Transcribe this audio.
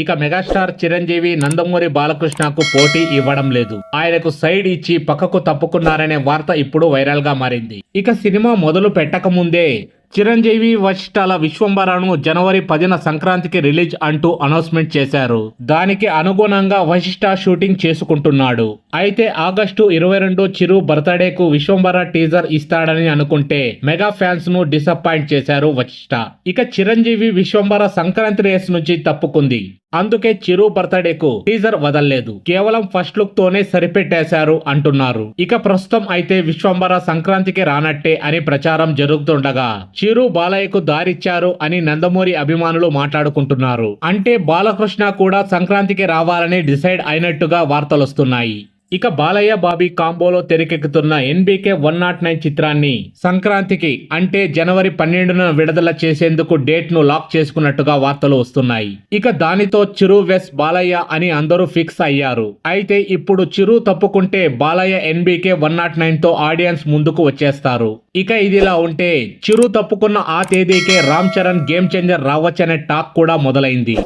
ఇక మెగాస్టార్ చిరంజీవి నందమూరి బాలకృష్ణకు పోటీ ఇవ్వడం లేదు. ఆయనకు సైడ్ ఇచ్చి పక్కకు తప్పుకున్నారనే వార్త ఇప్పుడు వైరల్గా మారింది. ఇక సినిమా మొదలు పెట్టక ముందే చిరంజీవి వశిష్ఠాల విశ్వంబరను జనవరి పదిన సంక్రాంతికి రిలీజ్ అంటూ అనౌన్స్మెంట్ చేశారు. దానికి అనుగుణంగా వశిష్ఠ షూటింగ్ చేసుకుంటున్నాడు. అయితే ఆగస్టు ఇరవై రెండు చిరు బర్త్డేకు విశ్వంబర టీజర్ ఇస్తాడని అనుకుంటే మెగా ఫ్యాన్స్ను డిసప్పాయింట్ చేశారు వశిష్ఠ. ఇక చిరంజీవి విశ్వంబర సంక్రాంతి రేస్ నుంచి తప్పుకుంది. అందుకే చిరు బర్త్డేకు టీజర్ వదల్లేదు. కేవలం ఫస్ట్ లుక్ తోనే సరిపెట్టేశారు అంటున్నారు. ఇక ప్రస్తుతం అయితే విశ్వంబర సంక్రాంతికి రానట్టే అని ప్రచారం జరుగుతుండగా చిరు బాలయ్యకు దారిచ్చారు అని నందమూరి అభిమానులు మాట్లాడుకుంటున్నారు. అంటే బాలకృష్ణ కూడా సంక్రాంతికి రావాలని డిసైడ్ అయినట్టుగా వార్తలొస్తున్నాయి. ఇక బాలయ్య బాబీ కాంబోలో తెరకెక్కుతున్న ఎన్బీకే వన్ నాట్ నైన్ చిత్రాన్ని సంక్రాంతికి అంటే జనవరి పన్నెండున విడుదల చేసేందుకు డేట్ను లాక్ చేసుకున్నట్టుగా వార్తలు వస్తున్నాయి. ఇక దానితో చిరు వెస్ బాలయ్య అని అందరూ ఫిక్స్ అయ్యారు. అయితే ఇప్పుడు చిరు తప్పుకుంటే బాలయ్య ఎన్బీకే వన్ నాట్ నైన్తో ఆడియన్స్ ముందుకు వచ్చేస్తారు. ఇక ఇదిలా ఉంటే చిరు తప్పుకున్న ఆ తేదీకే రామ్ చరణ్ గేమ్ చేంజర్ రావచ్చనే టాక్ కూడా మొదలైంది.